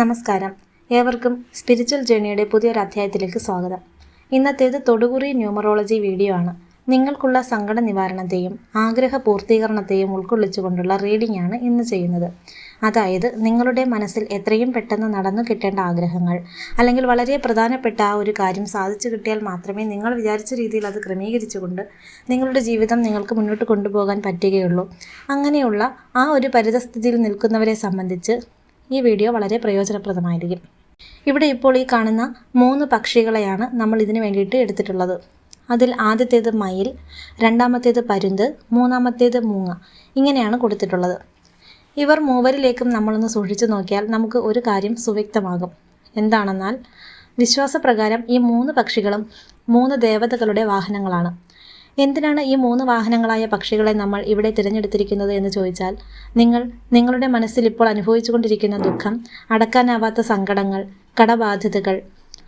നമസ്കാരം. ഏവർക്കും സ്പിരിച്വൽ ജേണിയുടെ പുതിയൊരു അധ്യായത്തിലേക്ക് സ്വാഗതം. ഇന്നത്തേത് തൊടുകുറി ന്യൂമറോളജി വീഡിയോ ആണ്. നിങ്ങൾക്കുള്ള സങ്കട നിവാരണത്തെയും ആഗ്രഹ പൂർത്തീകരണത്തെയും ഉൾക്കൊള്ളിച്ചുകൊണ്ടുള്ള റീഡിംഗ് ആണ് ഇന്ന് ചെയ്യുന്നത്. അതായത് നിങ്ങളുടെ മനസ്സിൽ എത്രയും പെട്ടെന്ന് നടന്നു കിട്ടേണ്ട ആഗ്രഹങ്ങൾ അല്ലെങ്കിൽ വളരെ പ്രധാനപ്പെട്ട ആ ഒരു കാര്യം സാധിച്ചു കിട്ടിയാൽ മാത്രമേ നിങ്ങൾ വിചാരിച്ച രീതിയിൽ അത് ക്രമീകരിച്ചുകൊണ്ട് നിങ്ങളുടെ ജീവിതം നിങ്ങൾക്ക് മുന്നോട്ട് കൊണ്ടുപോകാൻ പറ്റുകയുള്ളൂ. അങ്ങനെയുള്ള ആ ഒരു പരിതസ്ഥിതിയിൽ നിൽക്കുന്നവരെ സംബന്ധിച്ച് ഈ വീഡിയോ വളരെ പ്രയോജനപ്രദമായിരിക്കും. ഇവിടെ ഇപ്പോൾ ഈ കാണുന്ന മൂന്ന് പക്ഷികളെയാണ് നമ്മൾ ഇതിന് വേണ്ടിയിട്ട് എടുത്തിട്ടുള്ളത്. അതിൽ ആദ്യത്തേത് മയിൽ രണ്ടാമത്തേത് പരുന്ത് മൂന്നാമത്തേത് മൂങ്ങ. ഇങ്ങനെയാണ് കൊടുത്തിട്ടുള്ളത്. ഇവർ മൂവരിലേക്കും നമ്മളൊന്ന് സൂക്ഷിച്ചു നോക്കിയാൽ നമുക്ക് ഒരു കാര്യം സുവ്യക്തമാകും. എന്താണെന്നാൽ വിശ്വാസപ്രകാരം ഈ മൂന്ന് പക്ഷികളും മൂന്ന് ദേവതകളുടെ വാഹനങ്ങളാണ്. എന്തിനാണ് ഈ മൂന്ന് വാഹനങ്ങളായ പക്ഷികളെ നമ്മൾ ഇവിടെ തിരഞ്ഞെടുത്തിരിക്കുന്നത് എന്ന് ചോദിച്ചാൽ നിങ്ങൾ നിങ്ങളുടെ മനസ്സിൽ ഇപ്പോൾ അനുഭവിച്ചുകൊണ്ടിരിക്കുന്ന ദുഃഖം അടക്കാനാവാത്ത സങ്കടങ്ങൾ കടബാധ്യതകൾ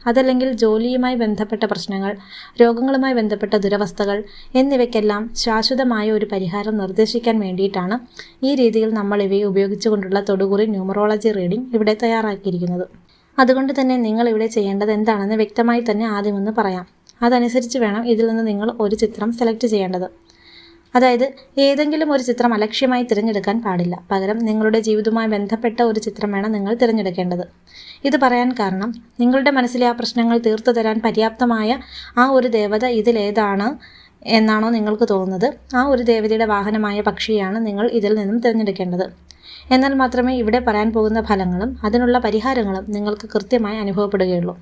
അതല്ലെങ്കിൽ ജോലിയുമായി ബന്ധപ്പെട്ട പ്രശ്നങ്ങൾ രോഗങ്ങളുമായി ബന്ധപ്പെട്ട ദുരവസ്ഥകൾ എന്നിവയ്ക്കെല്ലാം ശാശ്വതമായ ഒരു പരിഹാരം നിർദ്ദേശിക്കാൻ വേണ്ടിയിട്ടാണ് ഈ രീതിയിൽ നമ്മൾ ഇവയെ ഉപയോഗിച്ചുകൊണ്ടുള്ള തൊടുകുറി ന്യൂമറോളജി റീഡിംഗ് ഇവിടെ തയ്യാറാക്കിയിരിക്കുന്നത്. അതുകൊണ്ട് തന്നെ നിങ്ങൾ ഇവിടെ ചെയ്യേണ്ടത് എന്താണെന്ന് വ്യക്തമായി തന്നെ ആദ്യമൊന്ന് പറയാം. അതനുസരിച്ച് വേണം ഇതിൽ നിന്ന് നിങ്ങൾ ഒരു ചിത്രം സെലക്ട് ചെയ്യേണ്ടത്. അതായത് ഏതെങ്കിലും ഒരു ചിത്രം അലക്ഷ്യമായി തിരഞ്ഞെടുക്കാൻ പാടില്ല. പകരം നിങ്ങളുടെ ജീവിതവുമായി ബന്ധപ്പെട്ട ഒരു ചിത്രം വേണം നിങ്ങൾ തിരഞ്ഞെടുക്കേണ്ടത്. ഇത് പറയാൻ കാരണം നിങ്ങളുടെ മനസ്സിലെ ആ പ്രശ്നങ്ങൾ തീർത്തു തരാൻ പര്യാപ്തമായ ആ ഒരു ദേവത ഇതിലേതാണ് എന്നാണോ നിങ്ങൾക്ക് തോന്നുന്നത്. ആ ഒരു ദേവതയുടെ വാഹനമായ പക്ഷിയാണ് നിങ്ങൾ ഇതിൽ നിന്നും തിരഞ്ഞെടുക്കേണ്ടത്. എന്നാൽ മാത്രമേ ഇവിടെ പറയാൻ പോകുന്ന ഫലങ്ങളും അതിനുള്ള പരിഹാരങ്ങളും നിങ്ങൾക്ക് കൃത്യമായി അനുഭവപ്പെടുകയുള്ളൂ.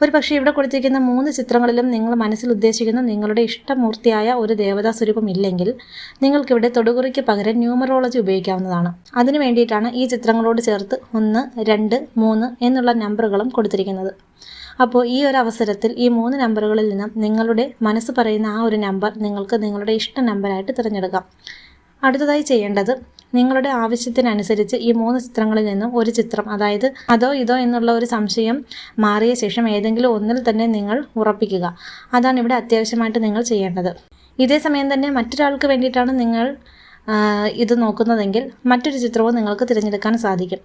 ഒരു പക്ഷേ ഇവിടെ കൊടുത്തിരിക്കുന്ന മൂന്ന് ചിത്രങ്ങളിലും നിങ്ങൾ മനസ്സിൽ ഉദ്ദേശിക്കുന്ന നിങ്ങളുടെ ഇഷ്ടമൂർത്തിയായ ഒരു ദേവതാ സ്വരൂപം ഇല്ലെങ്കിൽ നിങ്ങൾക്കിവിടെ തൊടുകുറിക്ക് പകരം ന്യൂമറോളജി ഉപയോഗിക്കാവുന്നതാണ്. അതിനു വേണ്ടിയിട്ടാണ് ഈ ചിത്രങ്ങളോട് ചേർത്ത് ഒന്ന് രണ്ട് മൂന്ന് എന്നുള്ള നമ്പറുകളും കൊടുത്തിരിക്കുന്നത്. അപ്പോൾ ഈ ഒരു അവസരത്തിൽ ഈ മൂന്ന് നമ്പറുകളിൽ നിന്നും നിങ്ങളുടെ മനസ്സ് പറയുന്ന ആ ഒരു നമ്പർ നിങ്ങൾക്ക് നിങ്ങളുടെ ഇഷ്ട നമ്പറായിട്ട് തിരഞ്ഞെടുക്കാം. അടുത്തതായി ചെയ്യേണ്ടത് നിങ്ങളുടെ ആവശ്യത്തിനനുസരിച്ച് ഈ മൂന്ന് ചിത്രങ്ങളിൽ നിന്നും ഒരു ചിത്രം അതായത് അതോ ഇതോ എന്നുള്ള ഒരു സംശയം മാറിയ ശേഷം ഏതെങ്കിലും ഒന്നിൽ തന്നെ നിങ്ങൾ ഉറപ്പിക്കുക. അതാണ് ഇവിടെ അത്യാവശ്യമായിട്ട് നിങ്ങൾ ചെയ്യേണ്ടത്. ഇതേ സമയം തന്നെ മറ്റൊരാൾക്ക് വേണ്ടിയിട്ടാണ് നിങ്ങൾ ഇത് നോക്കുന്നതെങ്കിൽ മറ്റൊരു ചിത്രവും നിങ്ങൾക്ക് തിരഞ്ഞെടുക്കാൻ സാധിക്കും.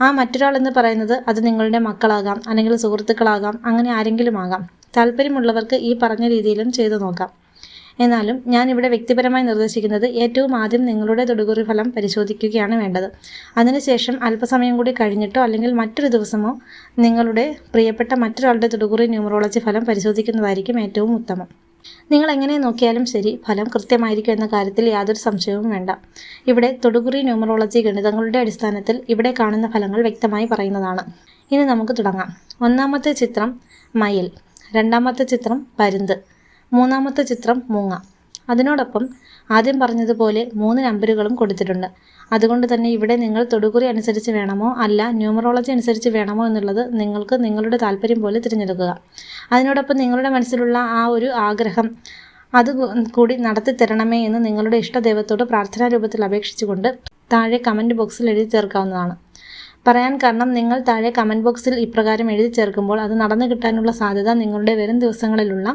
ആ മറ്റൊരാൾ എന്ന് പറയുന്നത് അത് നിങ്ങളുടെ മക്കളാകാം അല്ലെങ്കിൽ സുഹൃത്തുക്കളാകാം അങ്ങനെ ആരെങ്കിലും ആകാം. താല്പര്യമുള്ളവർക്ക് ഈ പറഞ്ഞ രീതിയിലും ചെയ്തു നോക്കാം. എന്നാലും ഞാൻ ഇവിടെ വ്യക്തിപരമായി നിർദ്ദേശിക്കുന്നത് ഏറ്റവും ആദ്യം നിങ്ങളുടെ തൊടുകുറി ഫലം പരിശോധിക്കുകയാണ് വേണ്ടത്. അതിനുശേഷം അല്പസമയം കൂടി കഴിഞ്ഞിട്ടോ അല്ലെങ്കിൽ മറ്റൊരു ദിവസമോ നിങ്ങളുടെ പ്രിയപ്പെട്ട മറ്റൊരാളുടെ തൊടുകുറി ന്യൂമറോളജി ഫലം പരിശോധിക്കുന്നതായിരിക്കും ഏറ്റവും ഉത്തമം. നിങ്ങൾ എങ്ങനെ നോക്കിയാലും ശരി ഫലം കൃത്യമായിരിക്കും എന്ന കാര്യത്തിൽ യാതൊരു സംശയവും വേണ്ട. ഇവിടെ തൊടുകുറി ന്യൂമറോളജി ഗണിതങ്ങളുടെ അടിസ്ഥാനത്തിൽ ഇവിടെ കാണുന്ന ഫലങ്ങൾ വ്യക്തമായി പറയുന്നതാണ്. ഇനി നമുക്ക് തുടങ്ങാം. ഒന്നാമത്തെ ചിത്രം മയിൽ രണ്ടാമത്തെ ചിത്രം പരുന്ത്. മൂന്നാമത്തെ ചിത്രം മൂങ്ങ. അതിനോടൊപ്പം ആദ്യം പറഞ്ഞതുപോലെ മൂന്ന് നമ്പറുകളും കൊടുത്തിട്ടുണ്ട്. അതുകൊണ്ട് തന്നെ ഇവിടെ നിങ്ങൾ തൊടുകുറി അനുസരിച്ച് വേണമോ അല്ല ന്യൂമറോളജി അനുസരിച്ച് വേണമോ എന്നുള്ളത് നിങ്ങൾക്ക് നിങ്ങളുടെ താല്പര്യം പോലെ തിരഞ്ഞെടുക്കുക. അതിനോടൊപ്പം നിങ്ങളുടെ മനസ്സിലുള്ള ആ ഒരു ആഗ്രഹം അത് കൂടി നടത്തി തരണമേ എന്ന് നിങ്ങളുടെ ഇഷ്ടദൈവത്തോട് പ്രാർത്ഥനാ രൂപത്തിൽ അപേക്ഷിച്ചുകൊണ്ട് താഴെ കമന്റ് ബോക്സിൽ എഴുതി ചേർക്കാവുന്നതാണ്. പറയാൻ കാരണം നിങ്ങൾ താഴെ കമന്റ് ബോക്സിൽ ഇപ്രകാരം എഴുതി ചേർക്കുമ്പോൾ അത് നടന്നു കിട്ടാനുള്ള സാധ്യത നിങ്ങളുടെ വരും ദിവസങ്ങളിലുള്ള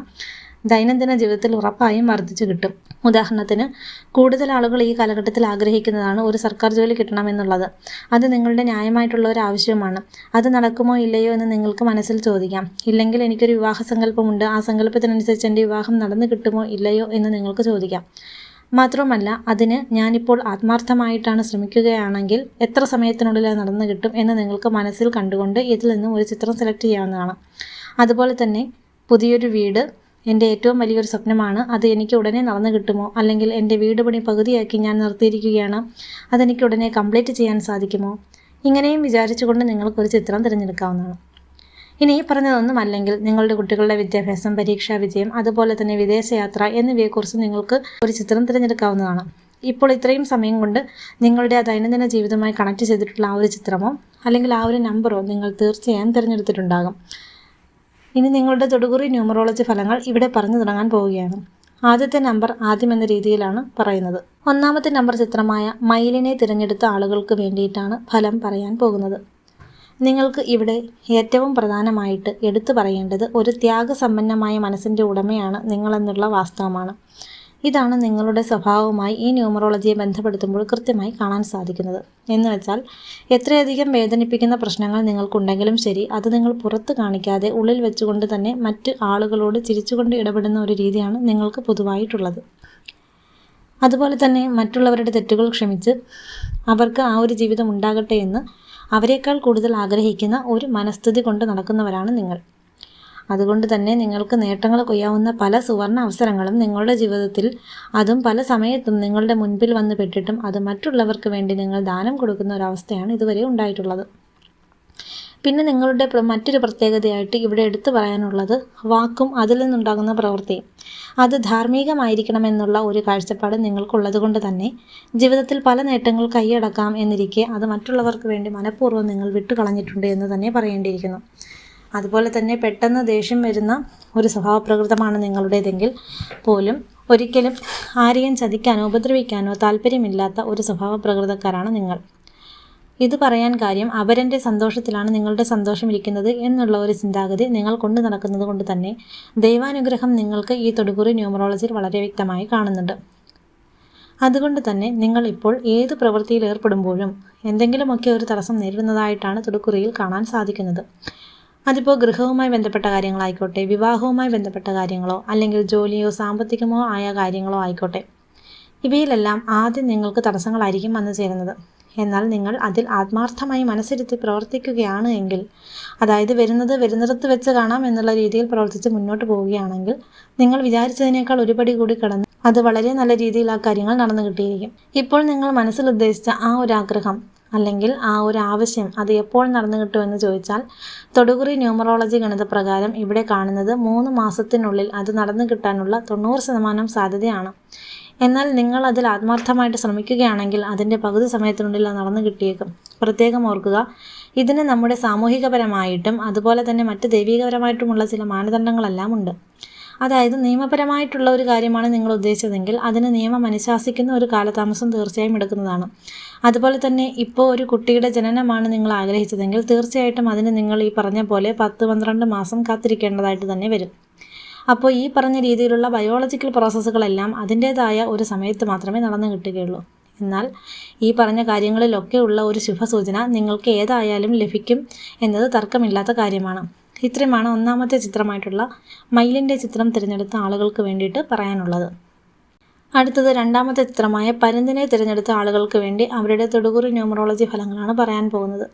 ദൈനംദിന ജീവിതത്തിൽ ഉറപ്പായും വർദ്ധിച്ചു കിട്ടും. ഉദാഹരണത്തിന് കൂടുതൽ ആളുകൾ ഈ കാലഘട്ടത്തിൽ ആഗ്രഹിക്കുന്നതാണ് ഒരു സർക്കാർ ജോലി കിട്ടണമെന്നുള്ളത് അത് നിങ്ങളുടെ ന്യായമായിട്ടുള്ള ഒരു ആവശ്യമാണ്. അത് നടക്കുമോ ഇല്ലയോ എന്ന് നിങ്ങൾക്ക് മനസ്സിൽ ചോദിക്കാം. ഇല്ലെങ്കിൽ എനിക്കൊരു വിവാഹ സങ്കല്പമുണ്ട്. ആ സങ്കല്പത്തിനനുസരിച്ച് എന്റെ വിവാഹം നടന്നു കിട്ടുമോ ഇല്ലയോ എന്ന് നിങ്ങൾക്ക് ചോദിക്കാം. മാത്രമല്ല അതിന് ഞാനിപ്പോൾ ആത്മാർത്ഥമായിട്ടാണ് ശ്രമിക്കുകയാണെങ്കിൽ എത്ര സമയത്തിനുള്ളിൽ അത് നടന്നു കിട്ടും എന്ന് നിങ്ങൾക്ക് മനസ്സിൽ കണ്ടുകൊണ്ട് ഇതിൽ നിന്നും ഒരു ചിത്രം സെലക്ട് ചെയ്യാവുന്നതാണ്. അതുപോലെ തന്നെ പുതിയൊരു വീട് എന്റെ ഏറ്റവും വലിയൊരു സ്വപ്നമാണ് അത് എനിക്ക് ഉടനെ നടന്നു കിട്ടുമോ? അല്ലെങ്കിൽ എന്റെ വീട് പണി പകുതിയാക്കി ഞാൻ നിർത്തിയിരിക്കുകയാണ് അതെനിക്ക് ഉടനെ കംപ്ലീറ്റ് ചെയ്യാൻ സാധിക്കുമോ? ഇങ്ങനെയും വിചാരിച്ചുകൊണ്ട് നിങ്ങൾക്കൊരു ചിത്രം തിരഞ്ഞെടുക്കാവുന്നതാണ്. ഇനി ഈ പറഞ്ഞതൊന്നും അല്ലെങ്കിൽ നിങ്ങളുടെ കുട്ടികളുടെ വിദ്യാഭ്യാസം പരീക്ഷാ വിജയം അതുപോലെ തന്നെ വിദേശയാത്ര എന്നിവയെക്കുറിച്ച് നിങ്ങൾക്ക് ഒരു ചിത്രം തിരഞ്ഞെടുക്കാവുന്നതാണ്. ഇപ്പോൾ ഇത്രയും സമയം കൊണ്ട് നിങ്ങളുടെ ദൈനംദിന ജീവിതമായി കണക്ട് ചെയ്തിട്ടുള്ള ആ ഒരു ചിത്രമോ അല്ലെങ്കിൽ ആ ഒരു നമ്പറോ നിങ്ങൾ തീർച്ചയായും തിരഞ്ഞെടുത്തിട്ടുണ്ടാകും. ഇനി നിങ്ങളുടെ തൊടുകുറി ന്യൂമറോളജി ഫലങ്ങൾ ഇവിടെ പറഞ്ഞു തുടങ്ങാൻ പോവുകയാണ്. ആദ്യത്തെ നമ്പർ ആദ്യം എന്ന രീതിയിലാണ് പറയുന്നത്. ഒന്നാമത്തെ നമ്പർ ചിത്രമായ മയിലിനെ തിരഞ്ഞെടുത്ത ആളുകൾക്ക് വേണ്ടിയിട്ടാണ് ഫലം പറയാൻ പോകുന്നത്. നിങ്ങൾക്ക് ഇവിടെ ഏറ്റവും പ്രധാനമായിട്ട് എടുത്തു പറയേണ്ടത് ഒരു ത്യാഗസമ്പന്നമായ മനസ്സിന്റെ ഉടമയാണ് നിങ്ങളെന്നുള്ള വാസ്തവമാണ്. ഇതാണ് നിങ്ങളുടെ സ്വഭാവവുമായി ഈ ന്യൂമറോളജിയെ ബന്ധപ്പെടുത്തുമ്പോൾ കൃത്യമായി കാണാൻ സാധിക്കുന്നത്. എന്ന് വെച്ചാൽ എത്രയധികം വേദനിപ്പിക്കുന്ന പ്രശ്നങ്ങൾ നിങ്ങൾക്കുണ്ടെങ്കിലും ശരി അത് നിങ്ങൾ പുറത്ത് കാണിക്കാതെ ഉള്ളിൽ വെച്ചുകൊണ്ട് തന്നെ മറ്റ് ആളുകളോട് ചിരിച്ചുകൊണ്ട് ഇടപെടുന്ന ഒരു രീതിയാണ് നിങ്ങൾക്ക് പൊതുവായിട്ടുള്ളത്. അതുപോലെ തന്നെ മറ്റുള്ളവരുടെ തെറ്റുകൾ ക്ഷമിച്ച് അവർക്ക് ആ ഒരു ജീവിതം ഉണ്ടാകട്ടെ എന്ന് അവരെക്കാൾ കൂടുതൽ ആഗ്രഹിക്കുന്ന ഒരു മനസ്ഥിതി കൊണ്ട് നടക്കുന്നവരാണ് നിങ്ങൾ. അതുകൊണ്ട് തന്നെ നിങ്ങൾക്ക് നേട്ടങ്ങൾ കൊയ്യാവുന്ന പല സുവർണ അവസരങ്ങളും നിങ്ങളുടെ ജീവിതത്തിൽ അതും പല സമയത്തും നിങ്ങളുടെ മുൻപിൽ വന്ന് പെട്ടിട്ടും അത് മറ്റുള്ളവർക്ക് വേണ്ടി നിങ്ങൾ ദാനം കൊടുക്കുന്ന ഒരവസ്ഥയാണ് ഇതുവരെ ഉണ്ടായിട്ടുള്ളത്. പിന്നെ നിങ്ങളുടെ മറ്റൊരു പ്രത്യേകതയായിട്ട് ഇവിടെ എടുത്തു പറയാനുള്ളത് വാക്കും അതിൽ നിന്നുണ്ടാകുന്ന പ്രവൃത്തിയും അത് ധാർമ്മികമായിരിക്കണമെന്നുള്ള ഒരു കാഴ്ചപ്പാട് നിങ്ങൾക്കുള്ളത് കൊണ്ട് തന്നെ ജീവിതത്തിൽ പല നേട്ടങ്ങൾ കൈയടക്കാം എന്നിരിക്കെ അത് മറ്റുള്ളവർക്ക് വേണ്ടി മനഃപൂർവം നിങ്ങൾ വിട്ടുകളഞ്ഞിട്ടുണ്ട് എന്ന് തന്നെ പറയേണ്ടിയിരിക്കുന്നു. അതുപോലെ തന്നെ പെട്ടെന്ന് ദേഷ്യം വരുന്ന ഒരു സ്വഭാവപ്രകൃതമാണ് നിങ്ങളുടേതെങ്കിൽ പോലും ഒരിക്കലും ആരെയും ചതിക്കാനോ ഉപദ്രവിക്കാനോ താല്പര്യമില്ലാത്ത ഒരു സ്വഭാവപ്രകൃതക്കാരാണ് നിങ്ങൾ. ഇത് പറയാൻ കാര്യം അവരന്റെ സന്തോഷത്തിലാണ് നിങ്ങളുടെ സന്തോഷം ഇരിക്കുന്നത് എന്നുള്ള ഒരു ചിന്താഗതി നിങ്ങൾ കൊണ്ടു നടക്കുന്നത് കൊണ്ട് തന്നെ ദൈവാനുഗ്രഹം നിങ്ങൾക്ക് ഈ തൊടുകുറി ന്യൂമറോളജിയിൽ വളരെ വ്യക്തമായി കാണുന്നുണ്ട്. അതുകൊണ്ട് തന്നെ നിങ്ങൾ ഇപ്പോൾ ഏത് പ്രവൃത്തിയിൽ ഏർപ്പെടുമ്പോഴും എന്തെങ്കിലുമൊക്കെ ഒരു തടസ്സം നേരിടുന്നതായിട്ടാണ് തൊടുക്കുറിയിൽ കാണാൻ സാധിക്കുന്നത്. അതിപ്പോൾ ഗൃഹവുമായി ബന്ധപ്പെട്ട കാര്യങ്ങളായിക്കോട്ടെ വിവാഹവുമായി ബന്ധപ്പെട്ട കാര്യങ്ങളോ അല്ലെങ്കിൽ ജോലിയോ സാമ്പത്തികമോ ആയ കാര്യങ്ങളോ ആയിക്കോട്ടെ. ഇവയിലെല്ലാം ആദ്യം നിങ്ങൾക്ക് തടസ്സങ്ങളായിരിക്കും വന്നു ചേരുന്നത്. എന്നാൽ നിങ്ങൾ അതിൽ ആത്മാർത്ഥമായി മനസ്സിരുത്തി പ്രവർത്തിക്കുകയാണ് എങ്കിൽ അതായത് വരുന്നത് വരുന്നിടത്ത് വെച്ച് കാണാം എന്നുള്ള രീതിയിൽ പ്രവർത്തിച്ച് മുന്നോട്ട് പോവുകയാണെങ്കിൽ നിങ്ങൾ വിചാരിച്ചതിനേക്കാൾ ഒരുപടി കൂടി കടന്ന് അത് വളരെ നല്ല രീതിയിൽ ആ കാര്യങ്ങൾ നടന്നു കിട്ടിയിരിക്കും. ഇപ്പോൾ നിങ്ങൾ മനസ്സിൽ ഉദ്ദേശിച്ച ആ ഒരു ആഗ്രഹം അല്ലെങ്കിൽ ആ ഒരു ആവശ്യം അത് എപ്പോൾ നടന്നു കിട്ടുമെന്ന് ചോദിച്ചാൽ തൊടുകുറി ന്യൂമറോളജി ഗണിതപ്രകാരം ഇവിടെ കാണുന്നത് മൂന്ന് മാസത്തിനുള്ളിൽ അത് നടന്നു കിട്ടാനുള്ള തൊണ്ണൂറ് ശതമാനം സാധ്യതയാണ്. എന്നാൽ നിങ്ങൾ അതിൽ ആത്മാർത്ഥമായിട്ട് ശ്രമിക്കുകയാണെങ്കിൽ അതിന്റെ പകുതി സമയത്തിനുള്ളിൽ അത് നടന്നു കിട്ടിയേക്കും. പ്രത്യേകം ഓർക്കുക ഇതിന് നമ്മുടെ സാമൂഹികപരമായിട്ടും അതുപോലെ തന്നെ മറ്റ് ദൈവികപരമായിട്ടുമുള്ള ചില മാനദണ്ഡങ്ങളെല്ലാം ഉണ്ട്. അതായത് നിയമപരമായിട്ടുള്ള ഒരു കാര്യമാണ് നിങ്ങൾ ഉദ്ദേശിച്ചതെങ്കിൽ അതിന് നിയമം അനുശാസിക്കുന്ന ഒരു കാലതാമസം തീർച്ചയായും എടുക്കുന്നതാണ്. അതുപോലെ തന്നെ ഇപ്പോൾ ഒരു കുട്ടിയുടെ ജനനമാണ് നിങ്ങൾ ആഗ്രഹിച്ചതെങ്കിൽ തീർച്ചയായിട്ടും അതിന് നിങ്ങൾ ഈ പറഞ്ഞ പോലെ പത്ത് പന്ത്രണ്ട് മാസം കാത്തിരിക്കേണ്ടതായിട്ട് തന്നെ വരും. അപ്പോൾ ഈ പറഞ്ഞ രീതിയിലുള്ള ബയോളജിക്കൽ പ്രോസസ്സുകളെല്ലാം അതിന്റേതായ ഒരു സമയത്ത് മാത്രമേ നടന്നു കിട്ടുകയുള്ളൂ. എന്നാൽ ഈ പറഞ്ഞ കാര്യങ്ങളിലൊക്കെ ഉള്ള ഒരു ശുഭസൂചന നിങ്ങൾക്ക് ഏതായാലും ലഭിക്കും എന്നത് തർക്കമില്ലാത്ത കാര്യമാണ്. ഇത്രയുമാണ് ഒന്നാമത്തെ ചിത്രമായിട്ടുള്ള മയിലിന്റെ ചിത്രം തിരഞ്ഞെടുത്ത ആളുകൾക്ക് വേണ്ടിയിട്ട് പറയാനുള്ളത്. അടുത്തത് രണ്ടാമത്തെ ചിത്രമായ പരുന്തിനെ തിരഞ്ഞെടുത്ത ആളുകൾക്ക് വേണ്ടി അവരുടെ തൊടുകുറി ന്യൂമറോളജി ഫലങ്ങളാണ് പറയാൻ പോകുന്നത്.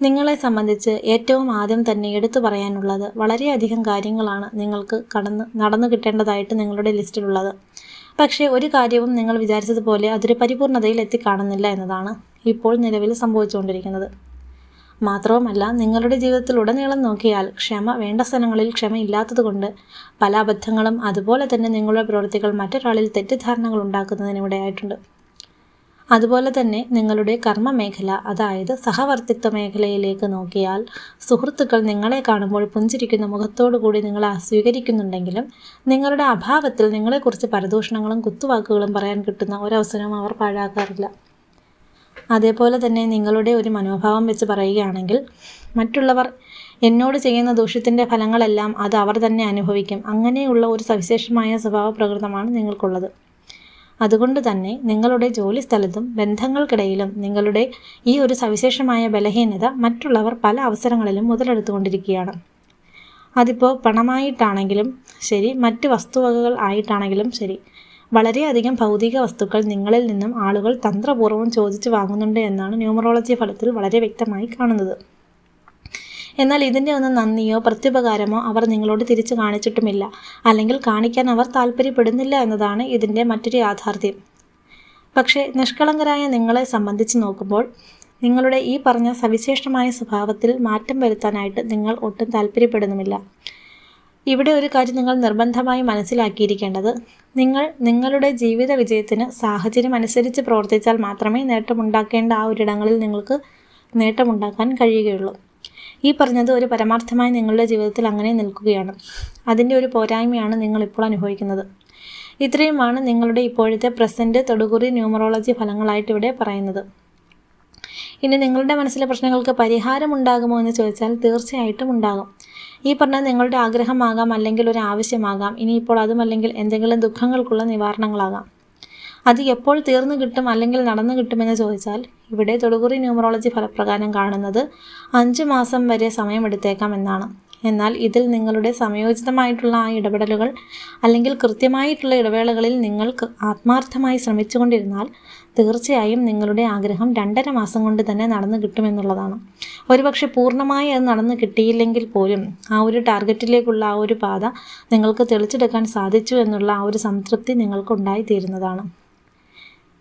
നിങ്ങളെ സംബന്ധിച്ച് ഏറ്റവും ആദ്യം തന്നെ എടുത്തു പറയാനുള്ളത് വളരെയധികം കാര്യങ്ങളാണ് നിങ്ങൾക്ക് കടന്ന് നടന്നു കിട്ടേണ്ടതായിട്ട് നിങ്ങളുടെ ലിസ്റ്റിലുള്ളത്. പക്ഷേ ഒരു കാര്യവും നിങ്ങൾ വിചാരിച്ചതുപോലെ അതൊരു പരിപൂർണതയിൽ എത്തിക്കാണുന്നില്ല എന്നതാണ് ഇപ്പോൾ നിലവിൽ സംഭവിച്ചുകൊണ്ടിരിക്കുന്നത്. മാത്രവുമല്ല നിങ്ങളുടെ ജീവിതത്തിൽ ഉടനീളം നോക്കിയാൽ ക്ഷമ വേണ്ട സ്ഥലങ്ങളിൽ ക്ഷമയില്ലാത്തതുകൊണ്ട് പല അബദ്ധങ്ങളും അതുപോലെ തന്നെ നിങ്ങളുടെ പ്രവൃത്തികൾ മറ്റൊരാളിൽ തെറ്റിദ്ധാരണകൾ ഉണ്ടാക്കുന്നതിനിടയായിട്ടുണ്ട് അതുപോലെ തന്നെ നിങ്ങളുടെ കർമ്മ മേഖല അതായത് സഹവർത്തിത്വ മേഖലയിലേക്ക് നോക്കിയാൽ സുഹൃത്തുക്കൾ നിങ്ങളെ കാണുമ്പോൾ പുഞ്ചിരിക്കുന്ന മുഖത്തോടു കൂടി നിങ്ങളെ സ്വീകരിക്കുന്നുണ്ടെങ്കിലും നിങ്ങളുടെ അഭാവത്തിൽ നിങ്ങളെക്കുറിച്ച് പരദൂഷണങ്ങളും കുത്തുവാക്കുകളും പറയാൻ കിട്ടുന്ന ഒരവസരവും അവർ പാഴാക്കാറില്ല. അതേപോലെ തന്നെ നിങ്ങളുടെ ഒരു മനോഭാവം വെച്ച് പറയുകയാണെങ്കിൽ മറ്റുള്ളവർ എന്നോട് ചെയ്യുന്ന ദൂഷ്യത്തിന്റെ ഫലങ്ങളെല്ലാം അത് അവർ തന്നെ അനുഭവിക്കും. അങ്ങനെയുള്ള ഒരു സവിശേഷമായ സ്വഭാവ പ്രകൃതമാണ് നിങ്ങൾക്കുള്ളത്. അതുകൊണ്ട് തന്നെ നിങ്ങളുടെ ജോലി സ്ഥലത്തും ബന്ധങ്ങൾക്കിടയിലും നിങ്ങളുടെ ഈ ഒരു സവിശേഷമായ ബലഹീനത മറ്റുള്ളവർ പല അവസരങ്ങളിലും മുതലെടുത്തുകൊണ്ടിരിക്കുകയാണ്. അതിപ്പോൾ പണമായിട്ടാണെങ്കിലും ശരി മറ്റ് വസ്തുവകകൾ ആയിട്ടാണെങ്കിലും ശരി. വളരെയധികം ഭൗതിക വസ്തുക്കൾ നിങ്ങളിൽ നിന്നും ആളുകൾ തന്ത്രപൂർവം ചോദിച്ചു വാങ്ങുന്നുണ്ട് എന്നാണ് ന്യൂമറോളജി ഫലത്തിൽ വളരെ വ്യക്തമായി കാണുന്നത്. എന്നാൽ ഇതിന്റെ ഒന്നും നന്ദിയോ പ്രത്യുപകാരമോ അവർ നിങ്ങളോട് തിരിച്ചു കാണിച്ചിട്ടുമില്ല. അല്ലെങ്കിൽ കാണിക്കാൻ അവർ താല്പര്യപ്പെടുന്നില്ല എന്നതാണ് ഇതിന്റെ മറ്റൊരു യാഥാർത്ഥ്യം. പക്ഷേ നിഷ്കളങ്കരായ നിങ്ങളെ സംബന്ധിച്ച് നോക്കുമ്പോൾ നിങ്ങളുടെ ഈ പറഞ്ഞ സവിശേഷമായ സ്വഭാവത്തിൽ മാറ്റം വരുത്താനായിട്ട് നിങ്ങൾ ഒട്ടും താല്പര്യപ്പെടുന്നുമില്ല ഇവിടെ ഒരു കാര്യം നിങ്ങൾ നിർബന്ധമായി മനസ്സിലാക്കിയിരിക്കേണ്ടത്. നിങ്ങൾ നിങ്ങളുടെ ജീവിത വിജയത്തിന് സാഹചര്യം അനുസരിച്ച് പ്രവർത്തിച്ചാൽ മാത്രമേ നേട്ടമുണ്ടാക്കേണ്ട ആ ഒരിടങ്ങളിൽ നിങ്ങൾക്ക് നേട്ടമുണ്ടാക്കാൻ കഴിയുകയുള്ളൂ. ഈ പറഞ്ഞത് ഒരു പരമാർത്ഥമായി നിങ്ങളുടെ ജീവിതത്തിൽ അങ്ങനെ നിൽക്കുകയാണ്. അതിന്റെ ഒരു പോരായ്മയാണ് നിങ്ങൾ ഇപ്പോൾ അനുഭവിക്കുന്നത്. ഇത്രയുമാണ് നിങ്ങളുടെ ഇപ്പോഴത്തെ പ്രസന്റ് തൊടുകുറി ന്യൂമറോളജി ഫലങ്ങളായിട്ട് ഇവിടെ പറയുന്നത്. ഇനി നിങ്ങളുടെ മനസ്സിലെ പ്രശ്നങ്ങൾക്ക് പരിഹാരമുണ്ടാകുമോ എന്ന് ചോദിച്ചാൽ തീർച്ചയായിട്ടും ഉണ്ടാകും. ഈ പറഞ്ഞത് നിങ്ങളുടെ ആഗ്രഹമാകാം അല്ലെങ്കിൽ ഒരു ആവശ്യമാകാം ഇനിയിപ്പോൾ അതുമല്ലെങ്കിൽ എന്തെങ്കിലും ദുഃഖങ്ങൾക്കുള്ള നിവാരണങ്ങളാകാം. അത് എപ്പോൾ തീർന്നു കിട്ടും അല്ലെങ്കിൽ നടന്നു കിട്ടുമെന്ന് ചോദിച്ചാൽ ഇവിടെ തൊടുകുറി ന്യൂമറോളജി ഫലപ്രകാരം കാണുന്നത് അഞ്ച് മാസം വരെ സമയമെടുത്തേക്കാം എന്നാണ്. എന്നാൽ ഇതിൽ നിങ്ങളുടെ സമയോചിതമായിട്ടുള്ള ആ ഇടപെടലുകൾ അല്ലെങ്കിൽ കൃത്യമായിട്ടുള്ള ഇടവേളകളിൽ നിങ്ങൾക്ക് ആത്മാർത്ഥമായി ശ്രമിച്ചുകൊണ്ടിരുന്നാൽ തീർച്ചയായും നിങ്ങളുടെ ആഗ്രഹം രണ്ടര മാസം കൊണ്ട് തന്നെ നടന്നു കിട്ടുമെന്നുള്ളതാണ്. ഒരുപക്ഷെ പൂർണമായി അത് നടന്നു കിട്ടിയില്ലെങ്കിൽ പോലും ആ ഒരു ടാർഗറ്റിലേക്കുള്ള ആ ഒരു പാത നിങ്ങൾക്ക് തെളിച്ചെടുക്കാൻ സാധിച്ചു എന്നുള്ള ആ ഒരു സംതൃപ്തി നിങ്ങൾക്ക് ഉണ്ടായിത്തീരുന്നതാണ്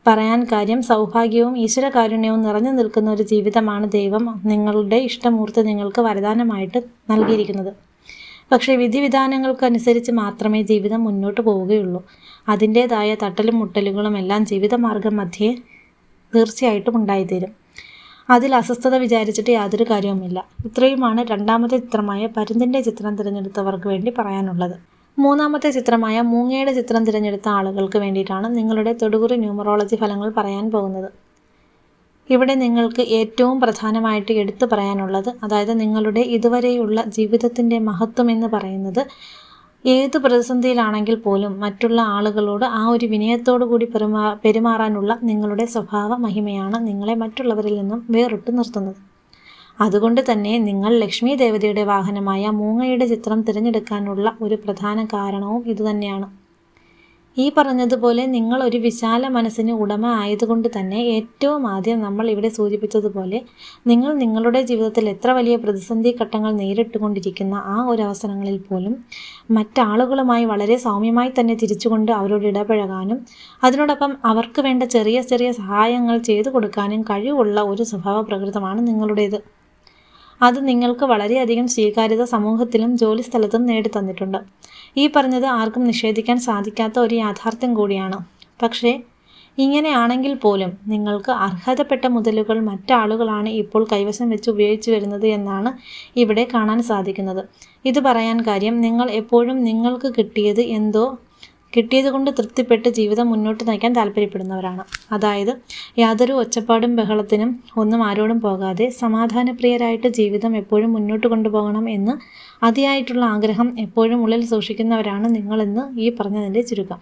പറയാൻ കാര്യം സൗഭാഗ്യവും ഈശ്വരകാരുണ്യവും നിറഞ്ഞു നിൽക്കുന്ന ഒരു ജീവിതമാണ് ദൈവം നിങ്ങളുടെ ഇഷ്ടമൂർത്തി നിങ്ങൾക്ക് വരദാനമായിട്ട് നൽകിയിരിക്കുന്നത്. പക്ഷേ വിധിവിധാനങ്ങൾക്കനുസരിച്ച് മാത്രമേ ജീവിതം മുന്നോട്ട് പോവുകയുള്ളൂ. അതിന്റേതായ തട്ടലും മുട്ടലുകളും എല്ലാം ജീവിതമാർഗം മധ്യേ തീർച്ചയായിട്ടും ഉണ്ടായിത്തീരും. അതിൽ അസ്വസ്ഥത വിചാരിച്ചിട്ട് യാതൊരു കാര്യവുമില്ല. ഇത്രയുമാണ് രണ്ടാമത്തെ ചിത്രമായ പരുന്തിന്റെ ചിത്രം തിരഞ്ഞെടുത്തവർക്ക് വേണ്ടി പറയാനുള്ളത്. മൂന്നാമത്തെ ചിത്രമായ മൂങ്ങയുടെ ചിത്രം തിരഞ്ഞെടുത്ത ആളുകൾക്ക് വേണ്ടിയിട്ടാണ് നിങ്ങളുടെ തൊടുകുറി ന്യൂമറോളജി ഫലങ്ങൾ പറയാൻ പോകുന്നത്. ഇവിടെ നിങ്ങൾക്ക് ഏറ്റവും പ്രധാനമായിട്ട് എടുത്തു പറയാനുള്ളത് അതായത് നിങ്ങളുടെ ഇതുവരെയുള്ള ജീവിതത്തിന്റെ മഹത്വം എന്ന് പറയുന്നത് ഏത് പ്രതിസന്ധിയിലാണെങ്കിൽ പോലും മറ്റുള്ള ആളുകളോട് ആ ഒരു വിനയത്തോടു കൂടി പെരുമാ പെരുമാറാനുള്ള നിങ്ങളുടെ സ്വഭാവ മഹിമയാണ് നിങ്ങളെ മറ്റുള്ളവരിൽ നിന്നും വേറിട്ട് നിർത്തുന്നത്. അതുകൊണ്ട് തന്നെ നിങ്ങൾ ലക്ഷ്മി ദേവതയുടെ വാഹനമായ മൂങ്ങയുടെ ചിത്രം തിരഞ്ഞെടുക്കാനുള്ള ഒരു പ്രധാന കാരണവും ഇതുതന്നെയാണ്. ഈ പറഞ്ഞതുപോലെ നിങ്ങൾ ഒരു വിശാല മനസ്സിന് ഉടമ ആയതുകൊണ്ട് തന്നെ ഏറ്റവും ആദ്യം നമ്മൾ ഇവിടെ സൂചിപ്പിച്ചതുപോലെ നിങ്ങൾ നിങ്ങളുടെ ജീവിതത്തിൽ എത്ര വലിയ പ്രതിസന്ധി ഘട്ടങ്ങൾ നേരിട്ടുകൊണ്ടിരിക്കുന്ന ആ ഒരു അവസരങ്ങളിൽ പോലും മറ്റാളുകളുമായി വളരെ സൗമ്യമായി തന്നെ തിരിച്ചുകൊണ്ട് അവരോട് ഇടപഴകാനും അതിനോടൊപ്പം അവർക്ക് വേണ്ട ചെറിയ ചെറിയ സഹായങ്ങൾ ചെയ്തു കൊടുക്കാനും കഴിവുള്ള ഒരു സ്വഭാവ പ്രകൃതമാണ് നിങ്ങളുടേത്. അത് നിങ്ങൾക്ക് വളരെയധികം സ്വീകാര്യത സമൂഹത്തിലും ജോലിസ്ഥലത്തും നേടിത്തന്നിട്ടുണ്ട്. ഈ പറഞ്ഞത് ആർക്കും നിഷേധിക്കാൻ സാധിക്കാത്ത ഒരു യാഥാർത്ഥ്യം കൂടിയാണ്. പക്ഷേ ഇങ്ങനെയാണെങ്കിൽ പോലും നിങ്ങൾക്ക് അർഹതപ്പെട്ട മുതലുകൾ മറ്റാളുകളാണ് ഇപ്പോൾ കൈവശം വെച്ച് ഉപയോഗിച്ചു വരുന്നത് എന്നാണ് ഇവിടെ കാണാൻ സാധിക്കുന്നത്. ഇത് പറയാൻ കാര്യം നിങ്ങൾ എപ്പോഴും നിങ്ങൾക്ക് കിട്ടിയത് എന്തോ കിട്ടിയതുകൊണ്ട് തൃപ്തിപ്പെട്ട് ജീവിതം മുന്നോട്ട് നയിക്കാൻ താല്പര്യപ്പെടുന്നവരാണ്. അതായത് യാതൊരു ഒച്ചപ്പാടും ബഹളത്തിനും ഒന്നും ആരോടും പോകാതെ സമാധാനപ്രിയരായിട്ട് ജീവിതം എപ്പോഴും മുന്നോട്ട് കൊണ്ടുപോകണം എന്ന് അതിയായിട്ടുള്ള ആഗ്രഹം എപ്പോഴും ഉള്ളിൽ സൂക്ഷിക്കുന്നവരാണ് നിങ്ങളെന്ന് ഈ പറഞ്ഞതിന്റെ ചുരുക്കം.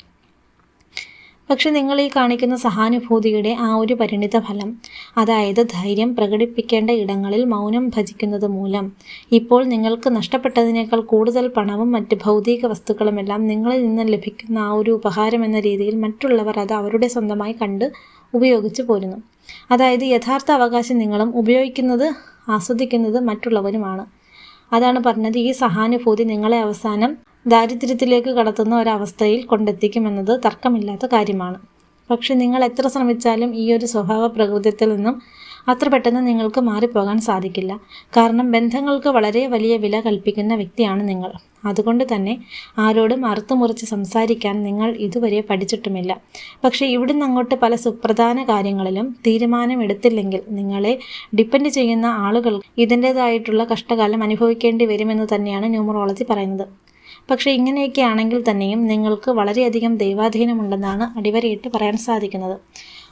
പക്ഷെ നിങ്ങൾ ഈ കാണിക്കുന്ന സഹാനുഭൂതിയുടെ ആ ഒരു പരിണിത ഫലം അതായത് ധൈര്യം പ്രകടിപ്പിക്കേണ്ട ഇടങ്ങളിൽ മൗനം ഭജിക്കുന്നത് മൂലം ഇപ്പോൾ നിങ്ങൾക്ക് നഷ്ടപ്പെട്ടതിനേക്കാൾ കൂടുതൽ പണവും മറ്റ് ഭൗതിക വസ്തുക്കളുമെല്ലാം നിങ്ങളിൽ നിന്ന് ലഭിക്കുന്ന ആ ഒരു ഉപഹാരം എന്ന രീതിയിൽ മറ്റുള്ളവർ അത് അവരുടെ സ്വന്തമായി കണ്ട് ഉപയോഗിച്ചു പോരുന്നു. അതായത് യഥാർത്ഥ അവകാശം നിങ്ങളും ഉപയോഗിക്കുന്നത് ആസ്വദിക്കുന്നത് മറ്റുള്ളവരുമാണ്. അതാണ് പറഞ്ഞത് ഈ സഹാനുഭൂതി നിങ്ങളെ അവസാനം ദാരിദ്ര്യത്തിലേക്ക് കടത്തുന്ന ഒരവസ്ഥയിൽ കൊണ്ടെത്തിക്കുമെന്നത് തർക്കമില്ലാത്ത കാര്യമാണ്. പക്ഷെ നിങ്ങൾ എത്ര ശ്രമിച്ചാലും ഈ ഒരു സ്വഭാവ പ്രകൃതത്തിൽ നിന്നും അത്ര പെട്ടെന്ന് നിങ്ങൾക്ക് മാറിപ്പോകാൻ സാധിക്കില്ല. കാരണം ബന്ധങ്ങൾക്ക് വളരെ വലിയ വില കൽപ്പിക്കുന്ന വ്യക്തിയാണ് നിങ്ങൾ. അതുകൊണ്ട് തന്നെ ആരോടും അറുത്തുമുറിച്ച് സംസാരിക്കാൻ നിങ്ങൾ ഇതുവരെ പഠിച്ചിട്ടുമില്ല. പക്ഷേ ഇവിടുന്ന് അങ്ങോട്ട് പല സുപ്രധാന കാര്യങ്ങളിലും തീരുമാനമെടുത്തില്ലെങ്കിൽ നിങ്ങളെ ഡിപ്പെൻഡ് ചെയ്യുന്ന ആളുകൾ ഇതിന്റേതായിട്ടുള്ള കഷ്ടകാലം അനുഭവിക്കേണ്ടി വരുമെന്ന് തന്നെയാണ് ന്യൂമറോളജി പറയുന്നത്. പക്ഷേ ഇങ്ങനെയൊക്കെ ആണെങ്കിൽ തന്നെയും നിങ്ങൾക്ക് വളരെയധികം ദൈവാധീനമുണ്ടെന്നാണ് അടിവരയിട്ട് പറയാൻ സാധിക്കുന്നത്.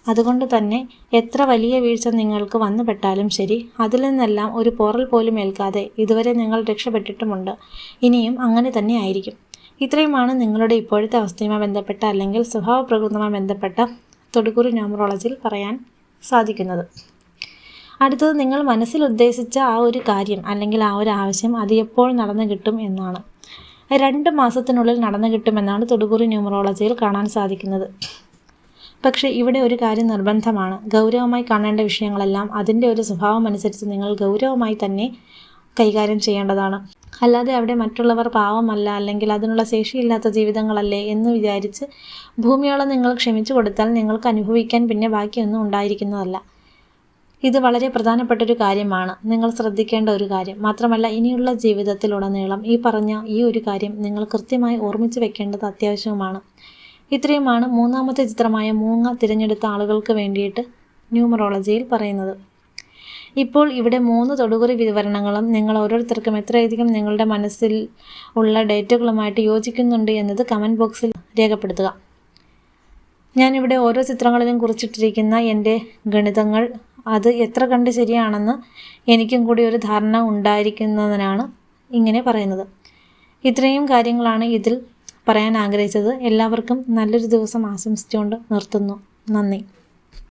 അതുകൊണ്ട് തന്നെ എത്ര വലിയ വീഴ്ച നിങ്ങൾക്ക് വന്നുപെട്ടാലും ശരി അതിൽ നിന്നെല്ലാം ഒരു പോറൽ പോലും ഏൽക്കാതെ ഇതുവരെ നിങ്ങൾ രക്ഷപ്പെട്ടിട്ടുമുണ്ട്. ഇനിയും അങ്ങനെ തന്നെ ആയിരിക്കും. ഇത്രയുമാണ് നിങ്ങളുടെ ഇപ്പോഴത്തെ അവസ്ഥയുമായി ബന്ധപ്പെട്ട അല്ലെങ്കിൽ സ്വഭാവ ബന്ധപ്പെട്ട തൊടുകുറി ന്യൂമറോളജിയിൽ പറയാൻ സാധിക്കുന്നത്. അടുത്തത് നിങ്ങൾ മനസ്സിൽ ഉദ്ദേശിച്ച ആ ഒരു കാര്യം അല്ലെങ്കിൽ ആ ഒരു ആവശ്യം അത് എപ്പോൾ നടന്നു കിട്ടും എന്നാണ്. രണ്ട് മാസത്തിനുള്ളിൽ നടന്നു കിട്ടുമെന്നാണ് തൊടുകുറി ന്യൂമറോളജിയിൽ കാണാൻ സാധിക്കുന്നത്. പക്ഷേ ഇവിടെ ഒരു കാര്യം നിർബന്ധമാണ്. ഗൗരവമായി കാണേണ്ട വിഷയങ്ങളെല്ലാം അതിന്റെ ഒരു സ്വഭാവം അനുസരിച്ച് നിങ്ങൾ ഗൗരവമായി തന്നെ കൈകാര്യം ചെയ്യേണ്ടതാണ്. അല്ലാതെ അവിടെ മറ്റുള്ളവർ പാവമല്ല അല്ലെങ്കിൽ അതിനുള്ള ശേഷിയില്ലാത്ത ജീവിതങ്ങളല്ലേ എന്ന് വിചാരിച്ച് ഭൂമിയോളം നിങ്ങൾ ക്ഷമിച്ചു കൊടുത്താൽ നിങ്ങൾക്ക് അനുഭവിക്കാൻ പിന്നെ ബാക്കിയൊന്നും ഉണ്ടായിരിക്കുന്നതല്ല. ഇത് വളരെ പ്രധാനപ്പെട്ട ഒരു കാര്യമാണ്. നിങ്ങൾ ശ്രദ്ധിക്കേണ്ട ഒരു കാര്യം. മാത്രമല്ല ഇനിയുള്ള ജീവിതത്തിലുടനീളം ഈ പറഞ്ഞ ഈ ഒരു കാര്യം നിങ്ങൾ കൃത്യമായി ഓർമ്മിച്ച് വെക്കേണ്ടത് അത്യാവശ്യവുമാണ് ഇത്രയുമാണ് മൂന്നാമത്തെ ചിത്രമായ മൂങ്ങ തിരഞ്ഞെടുത്ത ആളുകൾക്ക് വേണ്ടിയിട്ട് ന്യൂമറോളജിയിൽ പറയുന്നത്. ഇപ്പോൾ ഇവിടെ മൂന്ന് തൊടുകുറി വിവരണങ്ങളും നിങ്ങൾ ഓരോരുത്തർക്കും എത്രയധികം നിങ്ങളുടെ മനസ്സിൽ ഉള്ള ഡേറ്റകളുമായിട്ട് യോജിക്കുന്നുണ്ട് എന്നത് കമന്റ് ബോക്സിൽ രേഖപ്പെടുത്തുക. ഞാനിവിടെ ഓരോ ചിത്രങ്ങളിലും കുറിച്ചിട്ടിരിക്കുന്ന എന്റെ ഗണിതങ്ങൾ അത് എത്ര കണ്ട് ശരിയാണെന്ന് എനിക്കും കൂടി ഒരു ധാരണ ഉണ്ടായിരിക്കുന്നതിനാണ് ഇങ്ങനെ പറയുന്നത്. ഇത്രയും കാര്യങ്ങളാണ് ഇതിൽ പറയാൻ ആഗ്രഹിച്ചത്. എല്ലാവർക്കും നല്ലൊരു ദിവസം ആശംസിച്ചുകൊണ്ട് നിർത്തുന്നു. നന്ദി.